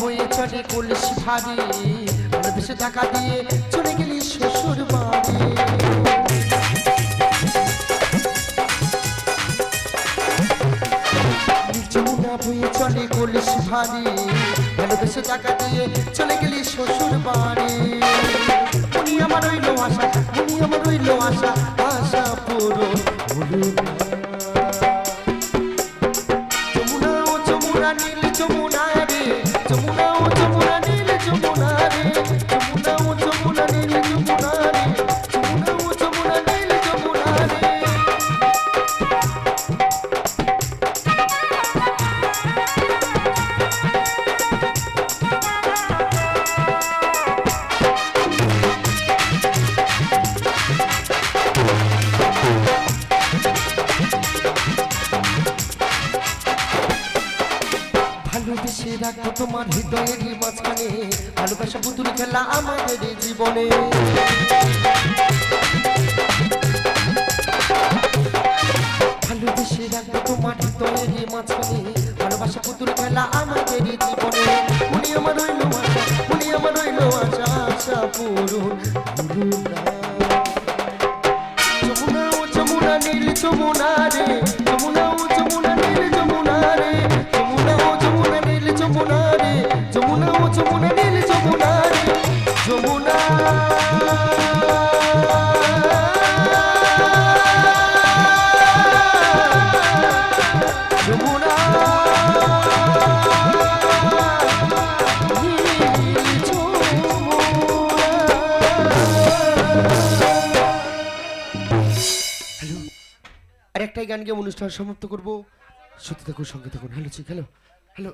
বয়ে চলে কলসি ভারী ভালোবেসে টাকা দিয়ে চলে গেলি শ্বশুর বাড়ি। বয়ে চলে কলসি ভারী ভালোবেসে টাকা দিয়ে চলে গেলি শ্বশুর বাড়ি। উনি আমার রইল আশা উনি আমার রইল আশা আশা পুরো রাখব তোমার হৃদয়ের মাঝখানে। ভালোবাসা পুতুল খেলা আমাদের জীবনে। ভালোবেসে রাখব তোমার হৃদয়ের মাঝখানে। ভালোবাসা পুতুল খেলা আমাদের জীবনে। উনি আমার রইল আশা, উনি আমার রইল আশা আশা পূরণ পূরণ না। যমুনা ও যমুনা নীল যমুনা রে, যমুনা ও যমুনা আর একটাই গান গিয়ে অনুষ্ঠান সমাপ্ত করব। সত্যি থাকুন, সঙ্গে থাকুন। হ্যালো ঠিক হ্যালো। হ্যালো